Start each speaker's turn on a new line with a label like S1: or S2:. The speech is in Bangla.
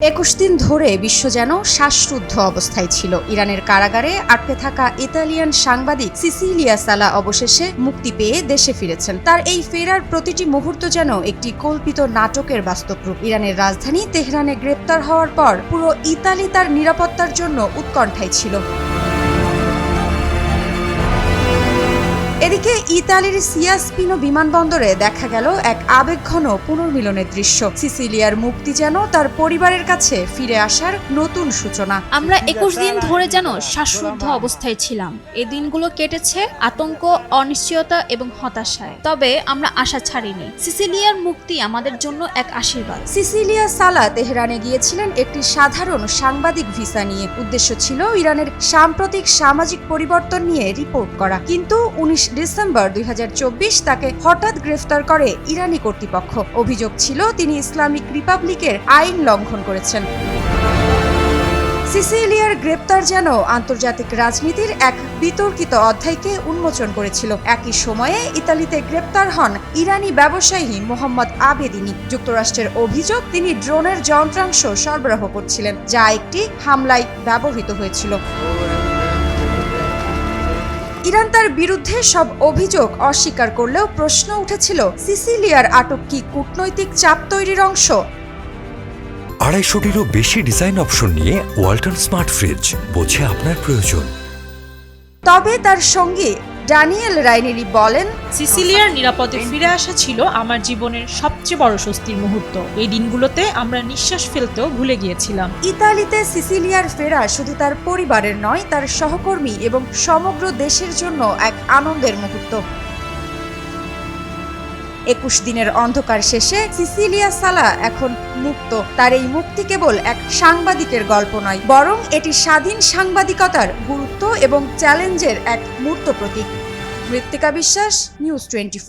S1: একুশ দিন ধরে বিশ্ব যেন শ্বাসরুদ্ধ অবস্থায় ছিল। ইরানের কারাগারে আটকে থাকা ইতালিয়ান সাংবাদিক সিসিলিয়া সালা অবশেষে মুক্তি পেয়ে দেশে ফিরেছেন। তার এই ফেরার প্রতিটি মুহূর্ত যেন একটি কল্পিত নাটকের বাস্তব রূপ ইরানের রাজধানী তেহরানে গ্রেপ্তার হওয়ার পর পুরো ইতালি তার নিরাপত্তার জন্য উৎকণ্ঠায় ছিল। এদিকে ইতালির সিয়াসপিনো বিমানবন্দরে দেখা গেল এক আবেগঘন পুনর্মিলনের দৃশ্য। সিসিলিয়ার মুক্তি যেন তার পরিবারের কাছে ফিরে আসার নতুন সূচনা।
S2: আমরা একুশ দিন ধরে যেন শ্বাসরুদ্ধ অবস্থায় ছিলাম। এই দিনগুলো কেটেছে আতঙ্ক অনিশ্চয়তা এবং হতাশায়। তবে আমরা আশা ছাড়িনি। সিসিলিয়ার মুক্তি আমাদের জন্য এক আশীর্বাদ।
S1: সিসিলিয়া সালা তেহরানে গিয়েছিলেন একটি সাধারণ সাংবাদিক ভিসা নিয়ে। উদ্দেশ্য ছিল ইরানের সাম্প্রতিক সামাজিক পরিবর্তন নিয়ে রিপোর্ট করা। কিন্তু উনিশ ডিসেম্বর দুই হাজার চব্বিশ তাকে হঠাৎ গ্রেফতার করে ইরানি কর্তৃপক্ষ। অভিযোগ ছিল, তিনি ইসলামিক রিপাবলিকের আইন লঙ্ঘন করেছেন। সিসিলিয়ার গ্রেপ্তার যেন আন্তর্জাতিক রাজনীতির এক বিতর্কিত অধ্যায়কে উন্মোচন করেছিল। একই সময়ে ইতালিতে গ্রেপ্তার হন ইরানি ব্যবসায়ী মোহাম্মদ আবেদিনী। যুক্তরাষ্ট্রের অভিযোগ, তিনি ড্রোনের যন্ত্রাংশ সরবরাহ করছিলেন, যা একটি হামলায় ব্যবহৃত হয়েছিল। ইরান তার বিরুদ্ধে সব অভিযোগ অস্বীকার করলেও প্রশ্ন উঠেছিল সিসিলিয়ার আটক কি কূটনৈতিক চাপ তৈরির অংশ?
S3: আড়াইশোটিরও বেশি ডিজাইন অপশন নিয়ে ওয়ালটন স্মার্ট ফ্রিজ বোঝে আপনার প্রয়োজন।
S1: তবে তার সঙ্গে ড্যানিয়েল রাইনেরি বলেন
S4: সিসিলিয়ার নিরাপদে ফিরে আসা ছিল আমার জীবনের সবচেয়ে বড় স্বস্তির মুহূর্ত। এই দিনগুলোতে আমরা নিঃশ্বাস ফেলতেও ভুলে গিয়েছিলাম।
S1: ইতালিতে সিসিলিয়ার ফেরা শুধু তার পরিবারের নয় তার সহকর্মী এবং সমগ্র দেশের জন্য এক আনন্দের মুহূর্ত। একুশ দিনের অন্ধকার শেষে সিসিলিয়া সালা এখন মুক্ত। তার এই মুক্তি কেবল এক সাংবাদিকের গল্প নয়, বরং এটি স্বাধীন সাংবাদিকতার গুরুত্ব এবং চ্যালেঞ্জের এক মূর্ত প্রতীক। মৃত্তিকা বিশ্বাস, নিউজ টোয়েন্টি